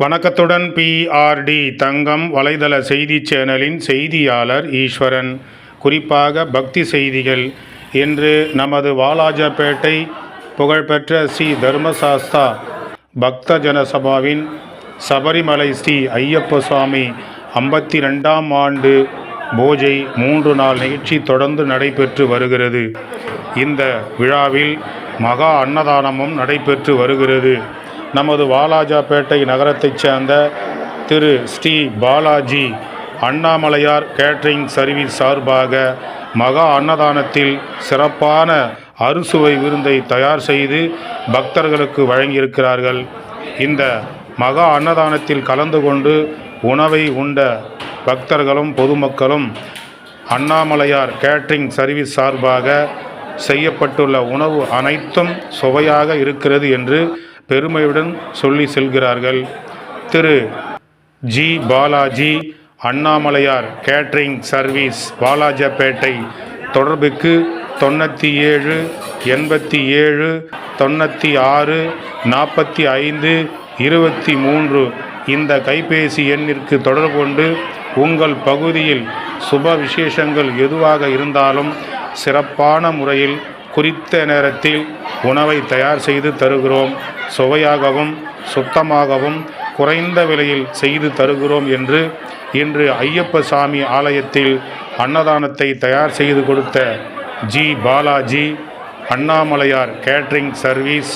வணக்கத்துடன் பிஆர்டி தங்கம் வலைதள செய்தி சேனலின் செய்தியாளர் ஈஸ்வரன். குறிப்பாக பக்தி செய்திகள். இன்று நமது வாலாஜாபேட்டை புகழ்பெற்ற ஸ்ரீ தர்மசாஸ்தா பக்த ஜனசபாவின் சபரிமலை ஸ்ரீ ஐயப்ப சுவாமி ஐம்பத்தி ரெண்டாம் ஆண்டு பூஜை மூன்று நாள் நிகழ்ச்சி தொடர்ந்து நடைபெற்று வருகிறது. இந்த விழாவில் மகா அன்னதானமும் நடைபெற்று வருகிறது. நமது வாலாஜாபேட்டை நகரத்தைச் சேர்ந்த திரு ஸ்ரீ பாலாஜி அண்ணாமலையார் கேட்ரிங் சர்வீஸ் சார்பாக மகா அன்னதானத்தில் சிறப்பான அறுசுவை விருந்தை தயார் செய்து பக்தர்களுக்கு வழங்கியிருக்கிறார்கள். இந்த மகா அன்னதானத்தில் கலந்து கொண்டு உணவை உண்ட பக்தர்களும் பொதுமக்களும் அண்ணாமலையார் கேட்ரிங் சர்வீஸ் சார்பாக செய்யப்பட்டுள்ள உணவு அனைத்தும் சுவையாக இருக்கிறது என்று பெருமையுடன் சொல்லி செல்கிறார்கள். Thiru. G. Balaji Annamalaiyar catering service Balajapettai தொடர்புக்கு தொண்ணூற்றி ஏழு எண்பத்தி ஏழு தொண்ணூற்றி ஆறு நாற்பத்தி ஐந்து இருபத்தி மூன்று இந்த கைபேசி எண்ணிற்கு தொடர்பு கொண்டு உங்கள் பகுதியில் சுப விசேஷங்கள் எதுவாக இருந்தாலும் சிறப்பான முறையில் குறித்த நேரத்தில் உணவை தயார் செய்து தருகிறோம். சுவையாகவும் சுத்தமாகவும் குறைந்த விலையில் செய்து தருகிறோம் என்று இன்று ஐயப்ப சாமி ஆலயத்தில் அன்னதானத்தை தயார் செய்து கொடுத்த G. Balaji Annamalaiyar catering service